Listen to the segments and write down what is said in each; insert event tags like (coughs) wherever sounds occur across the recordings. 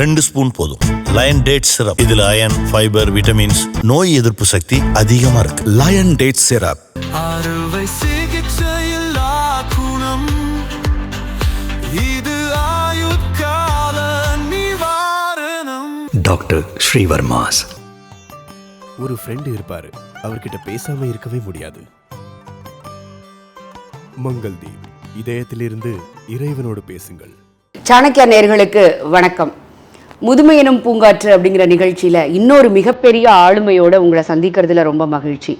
ரெண்டு ஸ்பூன் போதும். Line date syrup இதுல அயன் ஃபைபர் விட்டமின்ஸ் நோய் எதிர்ப்பு சக்தி அதிகமா இருக்கு. லயன் டேட் சிரப் அறுவை சிகிச்சையில்லா குணம். இது ஆயுட்கால நிவாரணம். டாக்டர் ஸ்ரீவர்மாஸ் ஒரு ஃப்ரெண்ட் இருப்பாரு. அவர்கிட்ட பேசாம இருக்கவே முடியாது. மங்கள்தீப் இதயத்திலிருந்து இறைவனோடு பேசுங்கள். சாணக்கியா நேர்களுக்கு வணக்கம். முதுமையனும் பூங்காற்று அப்படிங்கிற நிகழ்ச்சியில இன்னொரு மிகப்பெரிய ஆளுமையோட உங்களை சந்திக்கிறதுல ரொம்ப மகிழ்ச்சி.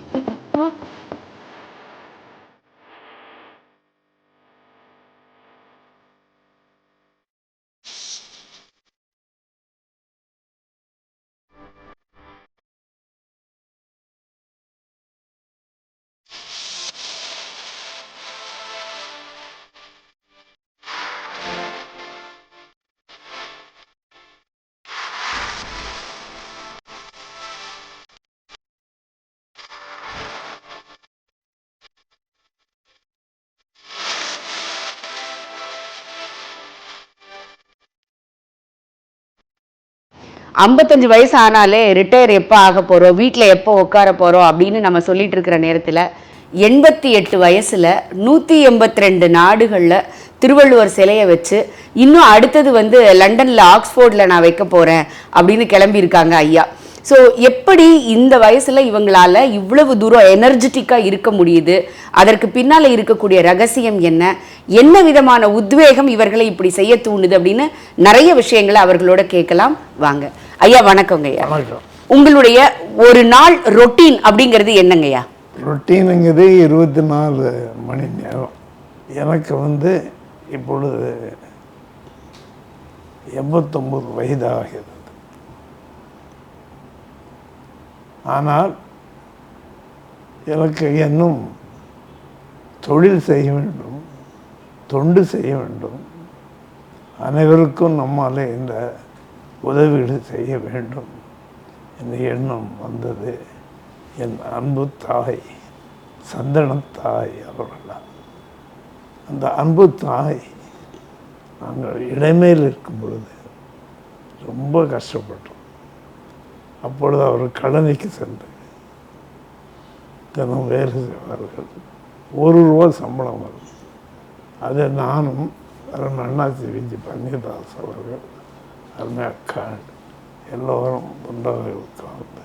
ஐம்பத்தஞ்சு வயசு ஆனாலே ரிட்டையர் எப்போ ஆக போகிறோம் வீட்டில் எப்போ உட்கார போகிறோம் அப்படின்னு நம்ம சொல்லிட்டு இருக்கிற நேரத்தில் எண்பத்தி எட்டு வயசில் நூற்றி எண்பத்தி ரெண்டு நாடுகளில் திருவள்ளுவர் சிலையை வச்சு இன்னும் அடுத்தது வந்து லண்டனில் ஆக்ஸ்போர்டில் நான் வைக்க போகிறேன் அப்படின்னு கிளம்பியிருக்காங்க ஐயா. ஸோ எப்படி இந்த வயசில் இவங்களால இவ்வளவு தூரம் எனர்ஜெட்டிக்காக இருக்க முடியுது? அதற்கு பின்னால் இருக்கக்கூடிய ரகசியம் என்ன? என்ன விதமான உத்வேகம் இவர்களை இப்படி செய்ய தூண்டுது அப்படின்னு நிறைய விஷயங்களை அவர்களோட கேட்கலாம். வாங்க. ஐயா வணக்கங்க ஐயா. உங்களுடைய ஒரு நாள் ரொட்டீன் அப்படிங்கிறது என்னங்கய்யா ரொட்டீனுங்கிறது இருபத்தி நாலு மணி நேரம். எனக்கு வந்து இப்பொழுது எண்பத்தொம்பது வயதாகிறது. ஆனால் எனக்கு இன்னும் தொழில் செய்ய வேண்டும் தொண்டு செய்ய வேண்டும். அனைவருக்கும் நம்மால் இந்த உதவிகளை செய்ய வேண்டும். என்ற எண்ணம் வந்தது. என் அன்பு தாய் சந்தன தாய் அவர்களால். அந்த அன்பு தாய் நாங்கள் இடைமையில் இருக்கும் பொழுது ரொம்ப கஷ்டப்பட்டோம். அப்பொழுது அவர் கடனைக்கு சென்று தினம் வேலை செய்வார்கள். ஒரு ரூபா சம்பளம் வரும். அதை நானும் அருண் அண்ணாச்சி விஜி பன்னீர்தாஸ் அவர்கள் அக்கா எல்லோரும் ஒன்றாக உட்கார்ந்து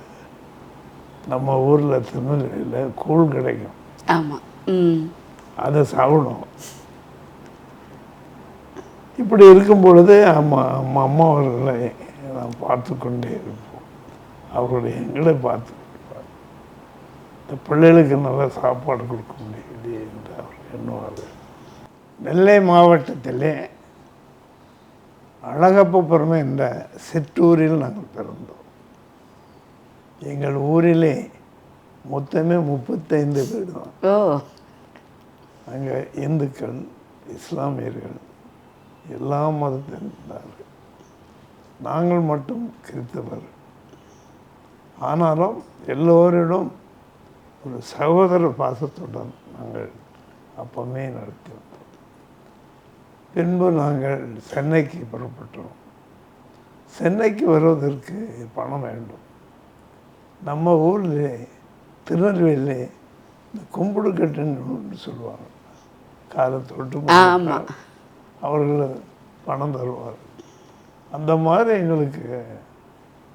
நம்ம ஊரில் திருநெல்வேலியில் கூழ் கிடைக்கும். ஆமாம் அதை சாப்பிடும் இப்படி இருக்கும் பொழுது அம்மா அம்மா அம்மா அவர்களை நாம் பார்த்து கொண்டே இருப்போம். அவர்களுடைய எங்களை பார்த்து. இந்த பிள்ளைகளுக்கு நல்ல சாப்பாடு கொடுக்க முடியலையே என்று அவர் எண்ணுவார்கள். நெல்லை மாவட்டத்திலே அழகப்பபுரம் என்ற சிற்றூரில் நாங்கள் பிறந்தோம். எங்கள் ஊரிலே மொத்தமே முப்பத்தைந்து வீடு தான். அங்கே இந்துக்கள் இஸ்லாமியர்கள் எல்லா மதத்திலும் இருந்தார்கள். நாங்கள் மட்டும் கிறித்தவர். ஆனாலும் எல்லோரிடம் ஒரு சகோதர பாசத்துடன் நாங்கள் அப்பமே நடத்தி வந்தோம் பின்பு நாங்கள் சென்னைக்கு புறப்பட்டோம். சென்னைக்கு வருவதற்கு பணம் வேண்டும். நம்ம ஊரில் திருநெல்வேலியில் இந்த கும்பிடு கட்டுன்னு சொல்லுவாங்க. காலை தொட்டு அவர்கள் பணம் தருவார். அந்த மாதிரி எங்களுக்கு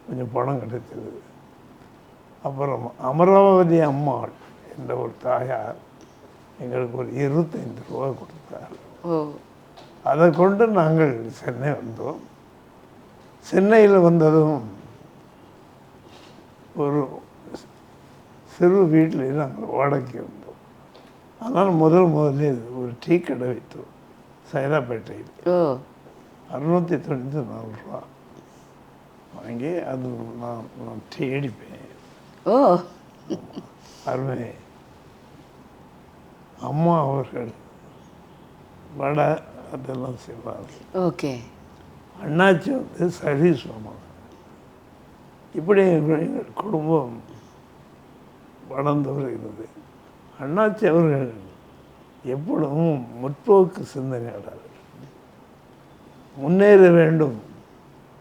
கொஞ்சம் பணம் கிடைத்தது. அப்புறம் அமராவதி அம்மாள் என்ற ஒரு தாயார் எங்களுக்கு ஒரு இருபத்தைந்து ரூபா கொடுத்தார். அதை கொண்டு நாங்கள் சென்னை வந்தோம். சென்னையில் வந்ததும் ஒரு சிறு வீட்டில் நாங்கள் வாடகைக்கு வந்தோம். ஆனால் முதல் முதலில் ஒரு டீ கடை வைத்தோம் சைதாப்பேட்டையில். ஓ. அறுநூற்றி தொண்ணூற்றி நாலு ரூபா வாங்கி அது நான் நான் டீ அடிப்பேன் ஓ. அருமை. அம்மா அவர்கள் வடை அதெல்லாம் செய்வார்கள் ஓகே. அண்ணாச்சி வந்து சர்வீஸ் பண்ணுவாங்க இப்படி எங்கள் குடும்பம் வளர்ந்து வருகிறது அண்ணாச்சி அவர்கள் எப்பொழுதும் முற்போக்கு சிந்தனையாளர்கள் முன்னேற வேண்டும்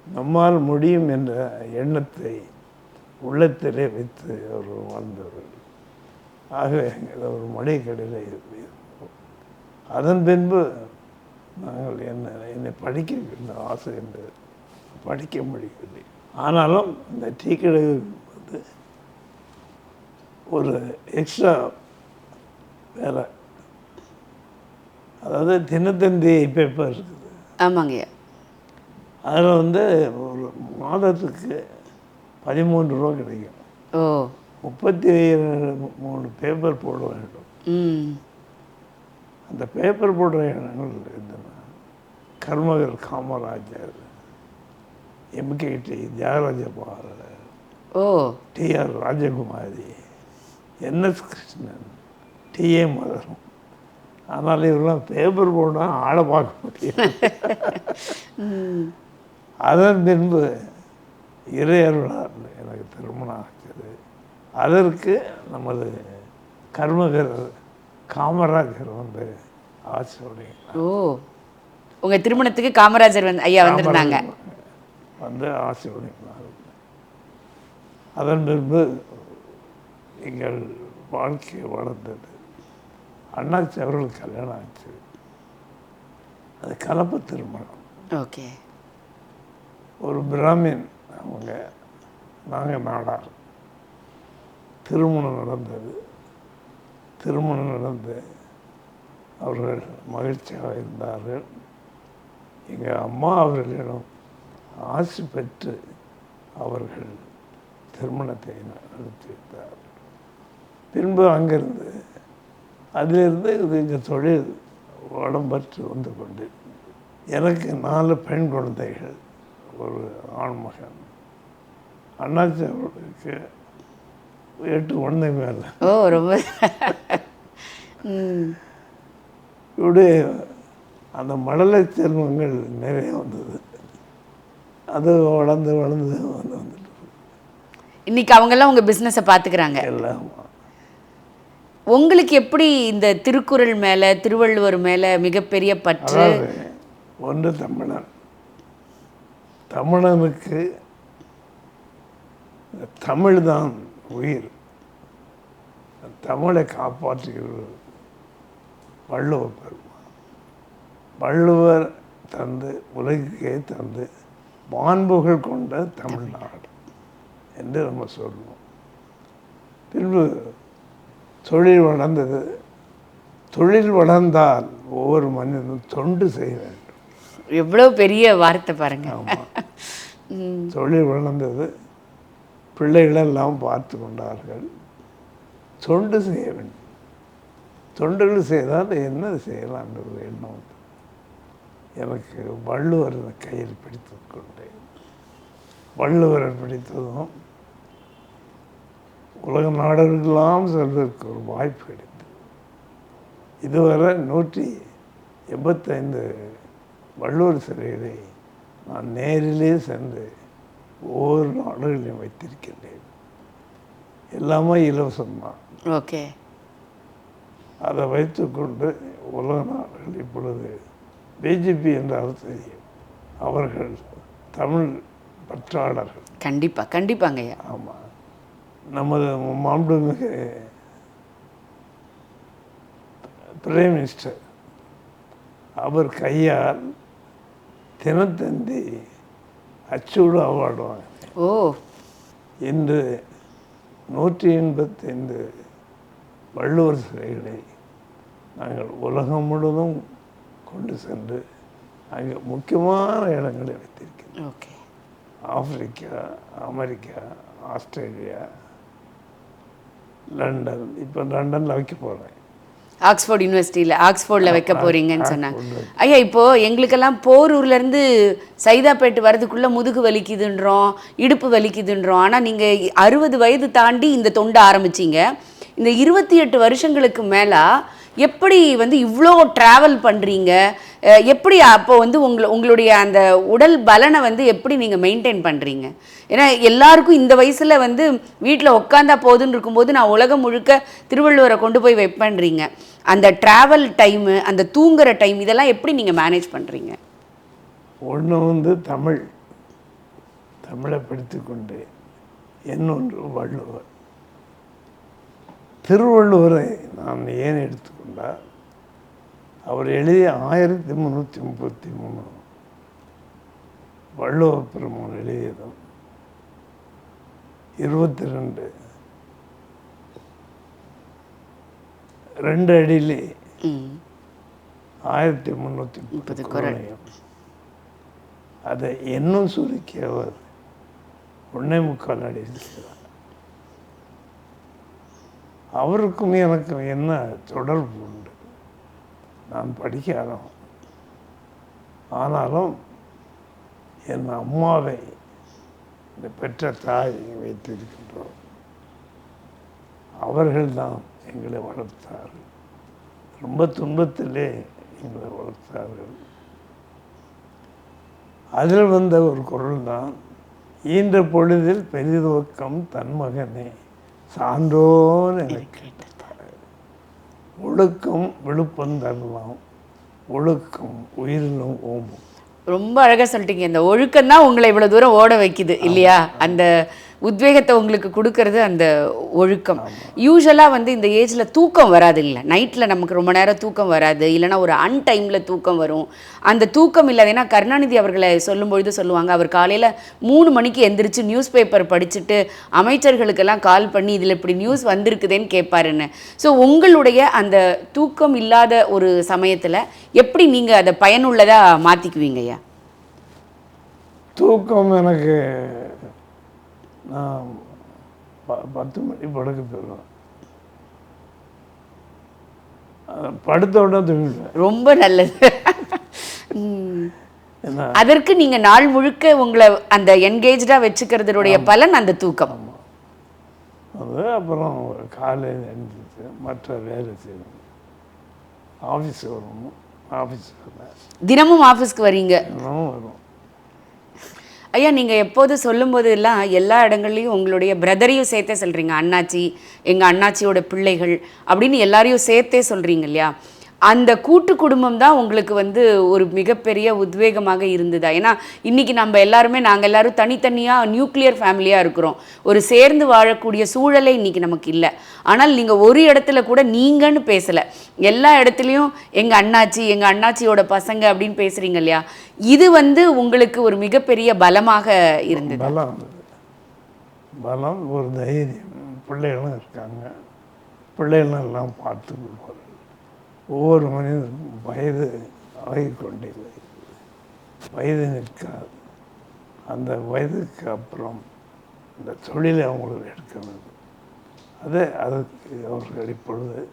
நம்மால் முடியும் என்ற எண்ணத்தை உள்ளத்திலே வைத்து அவர் வாழ்ந்தவர். ஆகவே எங்கள் ஒரு மளிகைக்கடையில் இருந்தோம் அதன் பின்பு நாங்கள் என்ன என்னை படிக்க இருந்த ஆசை என்று படிக்க முடியவில்லை. ஆனாலும் அந்த டீ கடை வந்து ஒரு எக்ஸ்ட்ரா வேலை. அதாவது தினத்தந்தி பேப்பர் இருக்குது. ஆமாங்கய்யா அதில் வந்து ஒரு மாதத்துக்கு பதிமூன்று ரூபா கிடைக்கும். ஓ. முப்பத்தி மூணு பேப்பர் போட வேண்டும். ம் அந்த பேப்பர் போடுற இடங்கள் இருந்தன கர்மகர் காமராஜர் எம்கேடி தியாகராஜ பாரதர் ஓ. TR Rajakumari NS Krishnan TA மதரும் ஆனால் இவரெல்லாம் பேப்பர் போனால் ஆளை பார்க்க முடியும் அதன் பின்பு இறையருளால் எனக்கு திருமணம் ஆச்சது. அதற்கு நமது கர்மகர் காமராஜர் வந்து ஆசையுடைய ஓ. உங்க திருமணத்துக்கு காமராஜர் வந்து ஐயா வந்திருந்தாங்க. வந்து ஆசையுடைய அதன் பின்பு எங்கள் வாழ்க்கை வளர்ந்தது. அண்ணாச்சி அவர்களுக்கு கல்யாணம் ஆச்சு. அது கலப்பு திருமணம். ஓகே. ஒரு பிராமின் அவங்க நாங்கள் நாடார். திருமணம் நடந்தது. திருமணம் நடந்து அவர்கள் மகிழ்ச்சியாக இருந்தார்கள் எங்கள் அம்மா அவர்களிடம் ஆசி பெற்று அவர்கள் திருமணத்தை நடத்தி வைத்தார்கள் பின்பு அங்கிருந்து அதிலிருந்து இது எங்கள் தொழில் உடம்பற்று வந்து கொண்டு எனக்கு நாலு பெண் குழந்தைகள் ஒரு ஆண் மகன். அண்ணாச்சி அவர்களுக்கு எட்டு குழந்தைங்க மேலே. ஓ ரொம்ப. இப்படி அந்த மடலை செல்வங்கள் நிறைய வந்தது. அது வளர்ந்து வளர்ந்து வந்து வந்துட்டு இன்னைக்கு அவங்கெல்லாம் உங்க பிசினஸை பாத்துக்கிறாங்க. எல்லாம் உங்களுக்கு எப்படி இந்த திருக்குறள் மேல திருவள்ளுவர் மேல மிகப்பெரிய பற்று? ஒன்று தமிழன். தமிழனுக்கு தமிழ் தான் உயிர். தமிழை காப்பாற்றுகிறது வள்ளுவர் பெருமான் வள்ளுவர் தந்து உலகுக்கே தந்து மாண்புகள் கொண்ட தமிழ்நாடு என்று நம்ம சொல்லுவோம். பின்பு தொழில் வளர்ந்தது. தொழில் வளர்ந்தால் ஒவ்வொரு மனிதனும் தொண்டு செய்ய வேண்டும். எவ்வளவு பெரிய வார்த்தை பாருங்க. தொழில் வளர்ந்தது. பிள்ளைகளெல்லாம் பார்த்து கொண்டார்கள். தொண்டு செய்ய வேண்டும். தொண்டர்கள் செய்தால் என்ன செய்யலான்ற ஒரு எண்ணம் வந்து எனக்கு வள்ளுவர் கையில் பிடித்து கொண்டேன். வள்ளுவரை பிடித்ததும் உலக நாடுகளெல்லாம் செல்வதற்கு ஒரு வாய்ப்பு கிடைத்தது. இதுவரை நூற்றி எண்பத்தைந்து வள்ளுவர் சிலைகளை நான் நேரிலே சென்று ஒவ்வொரு நாடுகளையும் வைத்திருக்கின்றேன். எல்லாமே இலவசம்தான். ஓகே. அதை வைத்துக்கொண்டு உலக நாடுகள் இப்பொழுது பிஜேபி என்ற அரசை அவர்கள் தமிழ் பற்றாளர்கள். கண்டிப்பா கண்டிப்பாங்க ஆமாம் நமது மாண்புமிகு பிரைம் மினிஸ்டர் அவர் கையால் தினத்தந்தி அச்சூடு அவார்டு வாங்கினேன் ஓ. இன்று நூற்றி எண்பத்தைந்து வள்ளுவர் சிலைகளை நாங்கள் உலகம் முழுவதும் கொண்டு சென்று அங்கே முக்கியமான இடங்களை வைத்திருக்கிறோம். Okay. Africa America Australia London. இப்போ லண்டனில் வைக்க போகிறேன் ஆக்ஸ்போர்ட் யூனிவர்சிட்டியில் ஆக்ஸ்போர்டில் வைக்க போறீங்கன்னு சொன்னாங்க. ஐயா இப்போ எங்களுக்கெல்லாம் போரூர்ல இருந்து சைதாப்பேட்டு வரதுக்குள்ள முதுகு வலிக்குதுன்றோம் இடுப்பு வலிக்குதுன்றோம். ஆனா நீங்க அறுபது வயது தாண்டி இந்த தொண்டை ஆரம்பிச்சீங்க. இந்த இருபத்தி எட்டு வருஷங்களுக்கு மேல எப்படி வந்து இவ்வளோ ட்ராவல் பண்ணுறீங்க எப்படி அப்போ வந்து உங்களை உங்களுடைய அந்த உடல் பலனை வந்து எப்படி நீங்கள் மெயின்டைன் பண்ணுறீங்க ஏன்னா எல்லாருக்கும் இந்த வயசில் வந்து வீட்டில் உட்காந்தா போதுன்னு இருக்கும்போது நான் உலகம் முழுக்க திருவள்ளுவரை கொண்டு போய் வைப்பேன்றீங்க அந்த ட்ராவல் டைமு அந்த தூங்குற டைம் இதெல்லாம் எப்படி நீங்கள் மேனேஜ் பண்ணுறீங்க ஒன்று வந்து தமிழ். தமிழை படித்துக்கொண்டு என்னொன்று வள்ளுவர். திருவள்ளுவரை நான் ஏன் எடுத்துக்கொண்டால் அவர் எழுதிய ஆயிரத்தி முந்நூற்றி முப்பத்தி மூணு வள்ளுவ பெருமான் எழுதியதும் இருபத்தி ரெண்டு ரெண்டு அடியிலே ஆயிரத்தி முந்நூற்றி முப்பது. குரலையும் அதை இன்னும் சுருக்கி அவர் ஒன்னே முக்கால் அடி இருக்கிறார் அவருக்கும் எனக்கும் என்ன தொடர்பு உண்டு? நான் படிக்காதவன் ஆனாலும் என் அம்மாவை இந்த பெற்ற தாய் வைத்திருக்கின்றோம். அவர்கள்தான் எங்களை வளர்த்தார்கள். ரொம்ப துன்பத்திலே எங்களை வளர்த்தார்கள். அதில் வந்த ஒரு குரல் தான் ஈன்ற பொழுதில் பெரிதுவக்கம் தன் மகனே எனக்கு. ஒழுக்கம் விழுப்பம் தரலாம் ஒழுக்கம் உயிரினும் ஓம்பும். ரொம்ப அழகா சொல்லிட்டீங்க. இந்த ஒழுக்கம் தான் உங்களை இவ்வளவு தூரம் ஓட வைக்குது இல்லையா? அந்த உத்வேகத்தை உங்களுக்கு கொடுக்கறது அந்த ஒழுக்கம். யூஸ்வலா வந்து இந்த ஏஜ்ல தூக்கம் வராது இல்லை நைட்ல நமக்கு ரொம்ப நேரம் தூக்கம் வராது. இல்லைன்னா ஒரு அன்டைம்ல தூக்கம் வரும். அந்த தூக்கம் இல்லாத ஏன்னா கருணாநிதி அவர்களை சொல்லும் பொழுது சொல்லுவாங்க அவர் காலையில மூணு மணிக்கு எந்திரிச்சு நியூஸ் பேப்பர் படிச்சுட்டு அமைச்சர்களுக்கெல்லாம் கால் பண்ணி இதுல இப்படி நியூஸ் வந்திருக்குதேன்னு கேட்பாருன்னு. ஸோ உங்களுடைய அந்த தூக்கம் இல்லாத ஒரு சமயத்துல எப்படி நீங்க அதை பயனுள்ளதா மாத்திக்குவீங்க ஐயா? தூக்கம் எனக்கு நான் ப- பத்து மணி படுக்க போயிடுவேன் படுத்த உடனே தூங்கிடுவேன். ரொம்ப நல்லது. அதற்கு நீங்க நாள் முழுக்க உங்களை அந்த என்கேஜா வச்சுக்கிறதுடைய பலன் அந்த தூக்கம். அது அப்புறம் காலையில் எழுந்திரிச்சு மற்ற வேலை செய்யணும். ஆஃபீஸ் வரணும். ஆஃபீஸ் தினமும் ஆஃபீஸ்க்கு வரீங்க. இன்னும் வரும். ஐயா நீங்கள் எப்போது சொல்லும்போது எல்லாம் எல்லா இடங்கள்லையும் உங்களுடைய பிரதரையும் சேர்த்தே சொல்கிறீங்க அண்ணாச்சி எங்கள் அண்ணாச்சியோட பிள்ளைகள் அப்படின்னு எல்லாரையும் சேர்த்தே சொல்கிறீங்க இல்லையா? அந்த கூட்டு குடும்பம் தான் உங்களுக்கு வந்து ஒரு மிகப்பெரிய உத்வேகமாக இருந்ததா? ஏன்னா இன்னைக்கு நம்ம எல்லாருமே நாங்கள் எல்லாரும் தனித்தனியாக நியூக்ளியர் ஃபேமிலியாக இருக்கிறோம். ஒரு சேர்ந்து வாழக்கூடிய சூழலே இன்னைக்கு நமக்கு இல்லை. ஆனால் நீங்கள் ஒரு இடத்துல கூட நீங்கன்னு பேசலை. எல்லா இடத்துலையும் எங்கள் அண்ணாச்சி எங்கள் அண்ணாச்சியோட பசங்க அப்படின்னு பேசுகிறீங்க இல்லையா? இது வந்து உங்களுக்கு ஒரு மிகப்பெரிய பலமாக இருந்தது. பலம். பலம் ஒரு தைரியம். பிள்ளைகளும் இருக்காங்க. பிள்ளைகளும் எல்லாம் பார்த்து கொள்வார்கள் ஒவ்வொரு மனிதனும் வயது ஆகிக்கொண்டே வருகிறது. வயது நிற்காது. அந்த வயதுக்கு அப்புறம் இந்த தொழிலை அவங்களுக்கு எடுக்கணும் அதே அதுக்கு அவர்கள் இப்பொழுது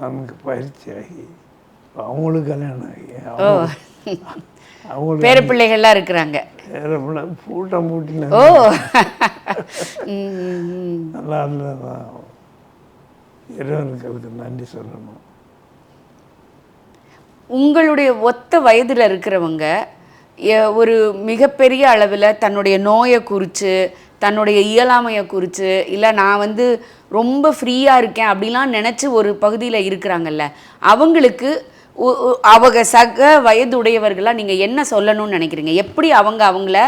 நமக்கு பயிற்சியாகி இப்ப அவங்களுக்கு கல்யாணம் ஆகி அவங்க- அவங்களுக்கு பேர பிள்ளைகள்லாம் இருக்கிறாங்க. வேற பிள்ளை பூட்டம் பூட்டின ஓ. நல்லா இருந்ததான் இறைவனுக்கு அதுக்கு நன்றி சொல்லணும். உங்களுடைய ஒத்த வயதில் இருக்கிறவங்க ஒரு மிகப்பெரிய அளவில் தன்னுடைய நோயை குறித்து தன்னுடைய இயலாமையை குறித்து இல்லை நான் வந்து ரொம்ப ஃப்ரீயாக இருக்கேன் அப்படிலாம் நினச்சி ஒரு பகுதியில் இருக்கிறாங்கல்ல அவங்களுக்கு அவங்க சக வயதுடையவர்களாக நீங்கள் என்ன சொல்லணும்னு நினைக்கிறீங்க? எப்படி அவங்க அவங்கள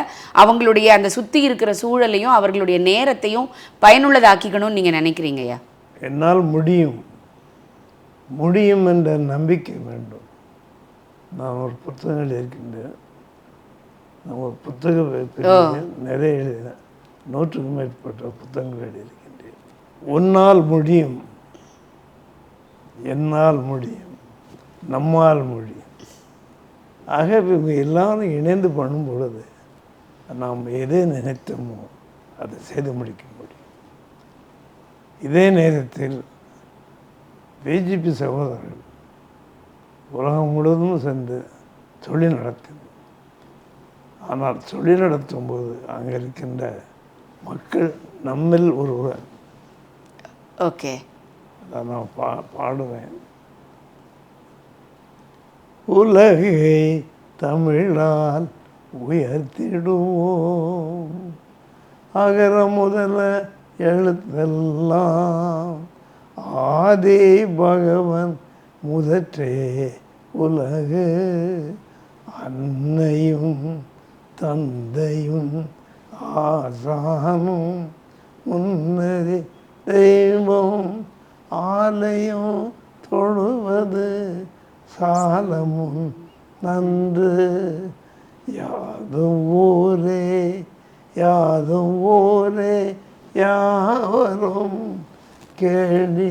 அவங்களுடைய அந்த சுற்றி இருக்கிற சூழலையும் அவர்களுடைய நேரத்தையும் பயனுள்ளதாக்கிக்கணும்னு நீங்கள் நினைக்கிறீங்கய்யா என்னால் முடியும். முடியும் என்ற நம்பிக்கை வேண்டும். நான் ஒரு புத்தகங்கள் இருக்கின்றேன் நான் ஒரு புத்தக நிறைய எழுதினேன். நூற்றுக்கும் மேற்பட்ட புத்தகங்கள் எழுதியிருக்கின்றேன். உன்னால் முடியும் என்னால் முடியும் நம்மால் முடியும். ஆக இவங்க எல்லாரும் இணைந்து பண்ணும் பொழுது நாம் எதை நினைத்தோமோ அதை செய்து முடிக்க முடியும். இதே நேரத்தில் பிஜேபி சகோதரர்கள் உலகம் முழுவதும் சென்று தொழில் நடத்தினோம் ஆனால் தொழில் நடத்தும் போது அங்கே இருக்கின்ற மக்கள் நம்மில் ஒருவர். ஓகே. அதை நான் பா பாடுவேன். உலகை தமிழால் உயர்த்திடுவோம். அகர முதல எழுத்தெல்லாம் ஆதி பகவன் முதற்றே உலகு அன்னையும் தந்தையும் ஆசானும் முன்னறி தெய்வம் ஆலயம் தொழுவது சாலமும் நன்று. யாதும் ஊரே யாதும் ஊரே யாவரும் கேள்வி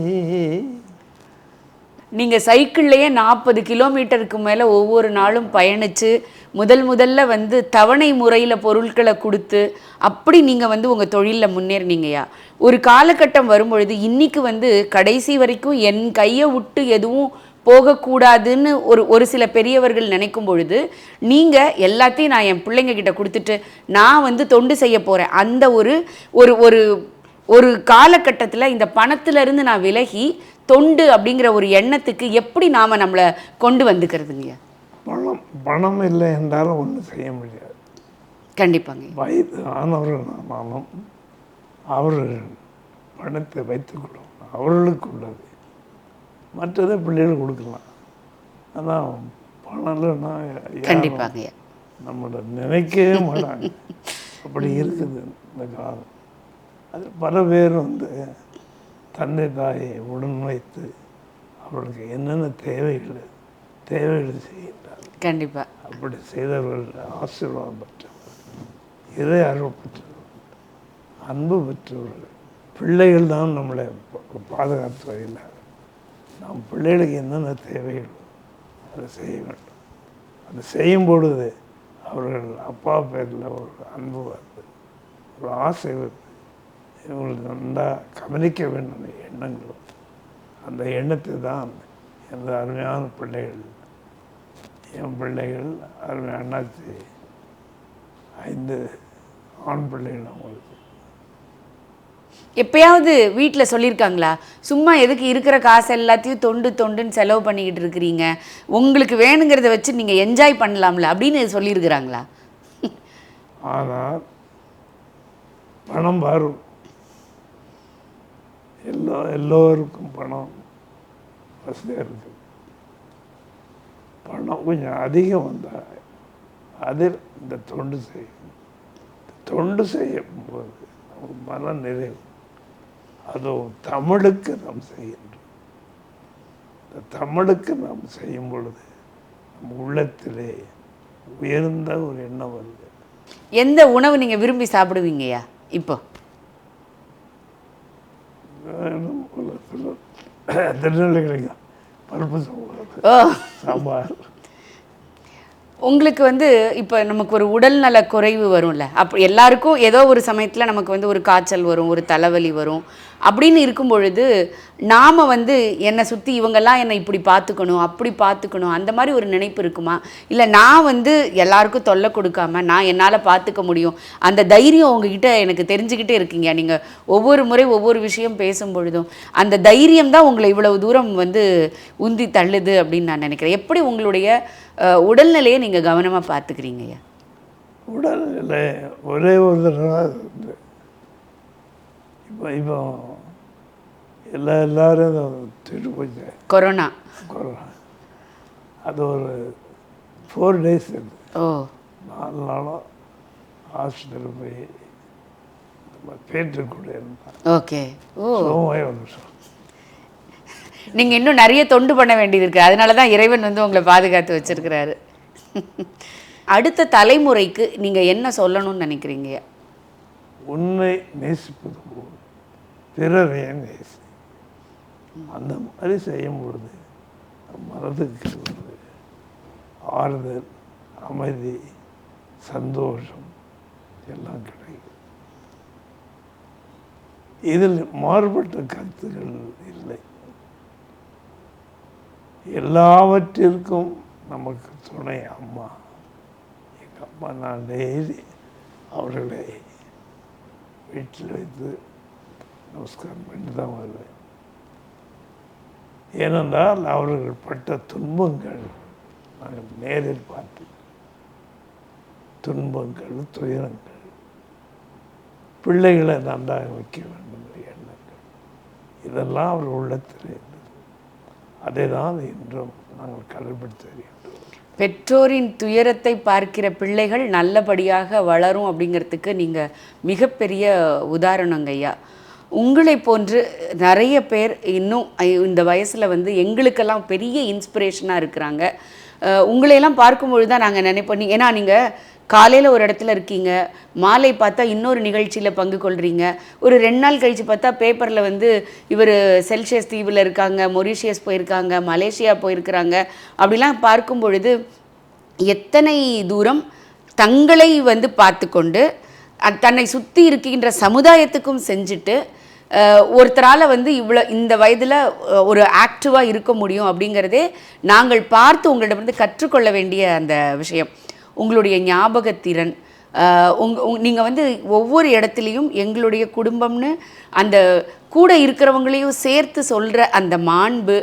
நீங்கள் சைக்கிள்லேயே நாற்பது கிலோமீட்டருக்கு மேலே ஒவ்வொரு நாளும் பயணித்து முதல் முதல்ல வந்து தவணை முறையில் பொருட்களை கொடுத்து அப்படி நீங்கள் வந்து உங்கள் தொழிலில் முன்னேறினீங்கயா ஒரு காலகட்டம் வரும்பொழுது இன்றைக்கு வந்து கடைசி வரைக்கும் என் கையை விட்டு எதுவும் போகக்கூடாதுன்னு ஒரு ஒரு சில பெரியவர்கள் நினைக்கும் பொழுது நீங்கள் எல்லாத்தையும் நான் என் பிள்ளைங்க கிட்ட கொடுத்துட்டு நான் வந்து தொண்டு செய்ய போகிறேன் அந்த ஒரு ஒரு ஒரு ஒரு காலகட்டத்தில் இந்த பணத்திலிருந்து நான் விலகி தொண்டு அப்படிங்கிற ஒரு எண்ணத்துக்கு எப்படி நாம நம்மளை கொண்டு வந்துக்கிறதுங்க? பணம் பணம் இல்லை என்றாலும் ஒன்றும் செய்ய முடியாது. கண்டிப்பாங்க. வயது ஆனவர்கள் ஆனாலும் அவர்கள் பணத்தை வைத்துக்கொள்ளும். அவர்களுக்கு உள்ளது. மற்றதை பிள்ளைகள் கொடுக்கலாம். ஆனால் பணம் இல்லைன்னா யாரும் கண்டிப்பாங்க. நம்மளை நினைக்கவே மாட்டாங்க. அப்படி இருக்குது இந்த காலம். அது பல பேர் வந்து தந்தை தாயை உடன் வைத்து அவர்களுக்கு என்னென்ன தேவைகள் தேவைகள் செய்கின்றார்கள். கண்டிப்பா. அப்படி செய்தவர்கள் ஆசீர்வாதம் பெற்றவர்கள் இறை அருள் பெற்றவர்கள் அன்பு பெற்றவர்கள். பிள்ளைகள் தான் நம்மளை பாதுகாத்து வருகிறார்கள். நாம் பிள்ளைகளுக்கு என்னென்ன தேவைகளோ அதை செய்ய வேண்டும். அதை செய்யும் பொழுது அவர்கள் அப்பா பேரில் ஒரு அன்பு வருது ஒரு ஆசை வருது இவங்களுக்கு நல்லா கவனிக்க வேண்டும் எண்ணங்கள். வருது. அந்த எண்ணத்தை தான் எனது அருமையான பிள்ளைகள் என் பிள்ளைகள் அருமை அண்ணாச்சி ஐந்து ஆண் பிள்ளைகள் அவங்களுக்கு. எப்பயாவது வீட்டில் சொல்லியிருக்காங்களா சும்மா எதுக்கு இருக்கிற காசு எல்லாத்தையும் தொண்டு தொண்டுன்னு செலவு பண்ணிக்கிட்டு இருக்கிறீங்க. உங்களுக்கு வேணுங்கிறத வச்சு நீங்கள் என்ஜாய் பண்ணலாம்ல அப்படின்னு சொல்லியிருக்கிறாங்களா? ஆனால் பணம் வரும். எல்லோருக்கும் பணம் வசதியாக இருக்குது பணம் கொஞ்சம் அதிகம் வந்தால் அதில் இந்த தொண்டு செய்யும். தொண்டு செய்யும் போது நமக்கு மன நிறைவு. அதுவும் தமிழுக்கு நாம் செய்கின்றோம் இந்த தமிழுக்கு நாம் செய்யும் பொழுது நம் உள்ளத்திலே உயர்ந்த ஒரு எண்ணம் வருது எந்த உணவு நீங்கள் விரும்பி சாப்பிடுவீங்கய்யா? இப்போ. (coughs) திருநெல்வேலிங்க பருப்பு சாம்பார். உங்களுக்கு வந்து இப்போ நமக்கு ஒரு உடல்நல குறைவு வரும்ல. அப்போ எல்லாருக்கும் ஏதோ ஒரு சமயத்தில் நமக்கு வந்து ஒரு காய்ச்சல் வரும் ஒரு தலைவலி வரும். அப்படின்னு இருக்கும் பொழுது நாம் வந்து என்னை சுற்றி இவங்கெல்லாம் என்னை இப்படி பார்த்துக்கணும் அப்படி பார்த்துக்கணும் அந்த மாதிரி ஒரு நினைப்பு இருக்குமா? இல்லை நான் வந்து எல்லாருக்கும் தொல்லை கொடுக்காம நான் என்னால் பார்த்துக்க முடியும். அந்த தைரியம் உங்ககிட்ட எனக்கு தெரிஞ்சுக்கிட்டே இருக்கீங்க. நீங்கள் ஒவ்வொரு முறை ஒவ்வொரு விஷயம் பேசும் பொழுதும் அந்த தைரியம் தான் உங்களை இவ்வளவு தூரம் வந்து உந்தி தள்ளுது அப்படின்னு நான் நினைக்கிறேன். எப்படி உங்களுடைய உடல்நிலையை நீங்கள் கவனமாக பார்த்துக்கிறீங்கய்யா உடல்நிலை ஒரே ஒரு தடவை இப்போ இப்போ எல்லா எல்லாரும் திட்டு போச்சு கொரோனா. கொரோனா. அது ஒரு ஃபோர் டேஸ் இருந்து ஓ. நாலு நாளும் ஹாஸ்பிட்டல் போய் பேட்டு கூட இருந்தான் ஓகே. ஓ. ஒரு நிமிஷம். நீங்கள் இன்னும் நிறைய தொண்டு பண்ண வேண்டியது இருக்குது அதனால தான் இறைவன் வந்து உங்களை பாதுகாத்து வச்சிருக்கிறாரு. அடுத்த தலைமுறைக்கு நீங்கள் என்ன சொல்லணும்னு நினைக்கிறீங்க? உன்னை நேசிப்பது போல் பிறரையே நேசி அந்த மாதிரி செய்யும் பொழுது மனதுக்கு ஒரு ஆறுதல் அமைதி சந்தோஷம் எல்லாம் கிடைக்கும். இதில் மாறுபட்ட கருத்துக்கள் இல்லை. எல்லாவற்றிற்கும் நமக்கு துணை அம்மா. எங்கள் அம்மா நான் டெய்லி அவர்களை வீட்டில் வைத்து நமஸ்காரம் பண்ணிட்டு தான் வருவேன். ஏனென்றால் அவர்கள் பட்ட துன்பங்கள் நாங்கள் நேரில் பார்த்து துன்பங்கள் துயரங்கள் பிள்ளைகளை நன்றாக வைக்க வேண்டும் எண்ணங்கள் இதெல்லாம் அவர் உள்ளத்தில் இருந்தது. அதை தான் இன்றும் நாங்கள் கடைபிடித்து வருகின்றோம். பெற்றோரின் துயரத்தை பார்க்கிற பிள்ளைகள் நல்லபடியாக வளரும் அப்படிங்கிறதுக்கு நீங்கள் மிகப்பெரிய உதாரணங்கய்யா ஐயா. உங்களை போன்று நிறைய பேர் இன்னும் இந்த வயசில் வந்து எங்களுக்கெல்லாம் பெரிய இன்ஸ்பிரேஷனாக இருக்கிறாங்க. உங்களையெல்லாம் பார்க்கும்பொழுது தான் நாங்கள் நினைப்போம். நீ- ஏன்னா நீங்கள் காலையில் ஒரு இடத்துல இருக்கீங்க மாலை பார்த்தா இன்னொரு நிகழ்ச்சியில் பங்கு கொள்கிறீங்க ஒரு ரெண்டு நாள் கழித்து பார்த்தா பேப்பரில் வந்து இவர் செல்சியஸ் தீவில் இருக்காங்க மொரிஷியஸ் போயிருக்காங்க மலேசியா போயிருக்கிறாங்க. அப்படிலாம் பார்க்கும் பொழுது எத்தனை தூரம் தங்களை வந்து பார்த்து கொண்டு தன்னை சுற்றி இருக்கின்ற சமுதாயத்துக்கும் செஞ்சுட்டு ஒருத்தரால் வந்து இவ்வளோ இந்த வயதில் ஒரு ஆக்டிவாக இருக்க முடியும் அப்படிங்கிறதே நாங்கள் பார்த்து உங்களிடமிருந்து கற்றுக்கொள்ள வேண்டிய அந்த விஷயம். உங்களுடைய ஞாபகத்திறன் உங் நீங்கள் வந்து ஒவ்வொரு இடத்துலையும் எங்களுடைய குடும்பம்னு அந்த கூட இருக்கிறவங்களையும் சேர்த்து சொல்கிற அந்த மாண்பு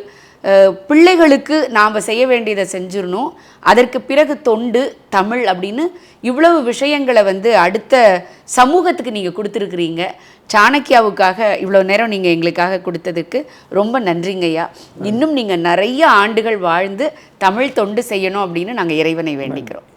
பிள்ளைகளுக்கு நாம் செய்ய வேண்டியதை செஞ்சிடணும். அதற்கு பிறகு தொண்டு தமிழ் அப்படின்னு இவ்வளவு விஷயங்களை வந்து அடுத்த சமூகத்துக்கு நீங்கள் கொடுத்துருக்குறீங்க. சாணக்கியாவுக்காக இவ்வளோ நேரம் நீங்கள் எங்களுக்காக கொடுத்ததுக்கு ரொம்ப நன்றிங்கய்யா இன்னும் நீங்கள் நிறைய ஆண்டுகள் வாழ்ந்து தமிழ் தொண்டு செய்யணும் அப்படின்னு நாங்கள் இறைவனை வேண்டிக்கிறோம்.